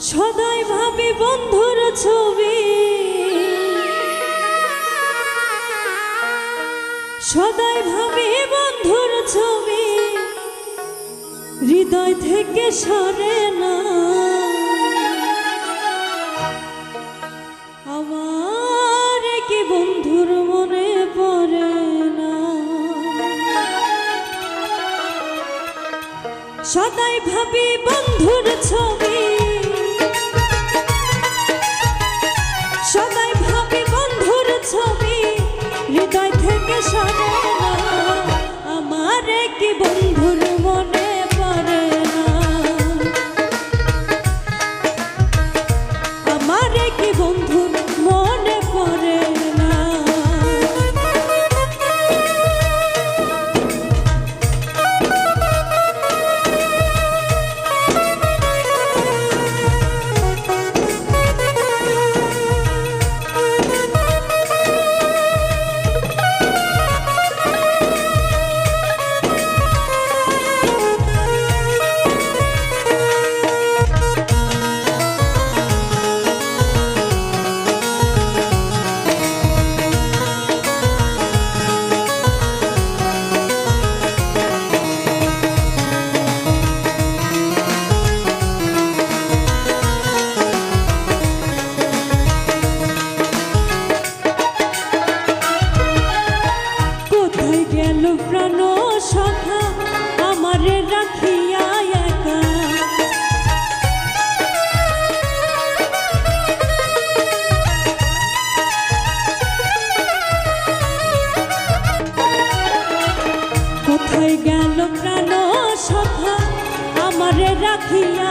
সদাই ভাবি বন্ধুর ছবি। সদাই ভাবি বন্ধুর ছবি। হৃদয় থেকে সরে না। আমার কি বন্ধুর মনে পড়ে না। সদাই ভাবি বন্ধুর ছবি। কোথায় গেল প্রাণ সখা আমারে রাখিয়া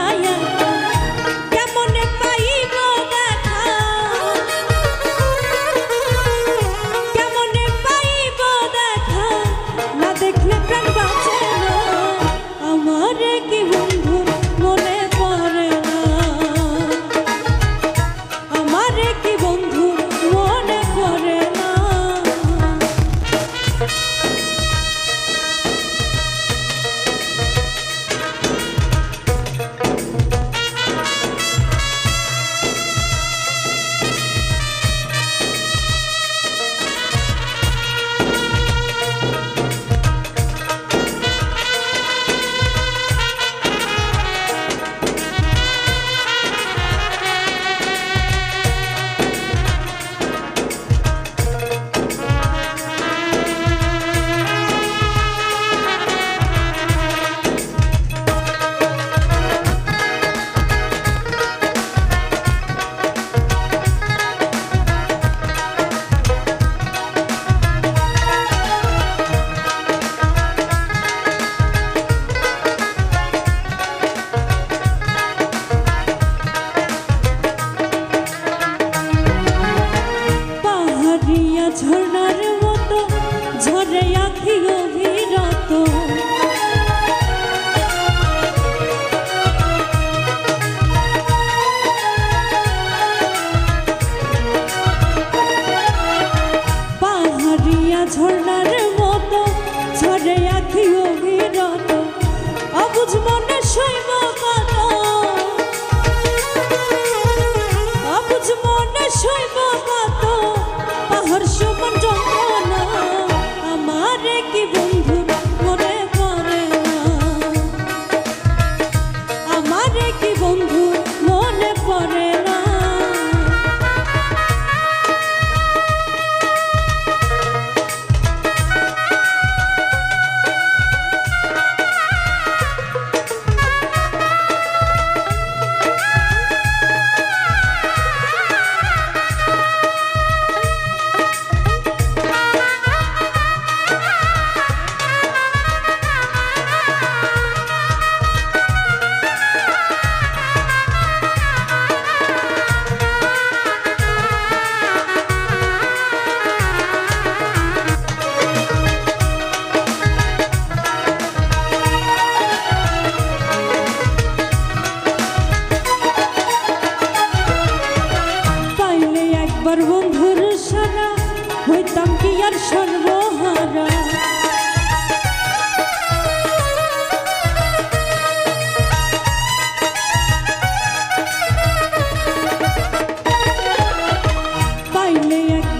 that's her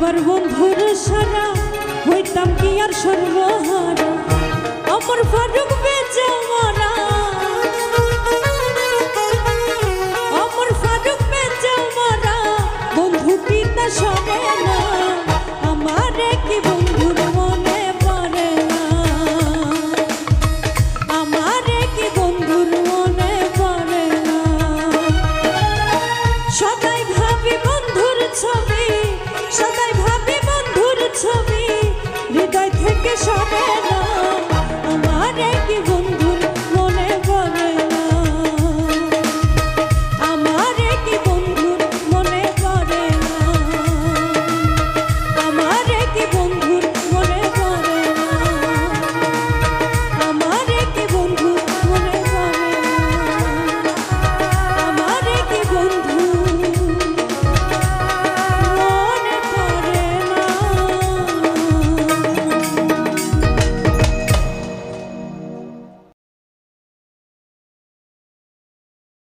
আমার সারা হইতাম কি আর সর্বহারা? আমার ফারুক বেজা মারা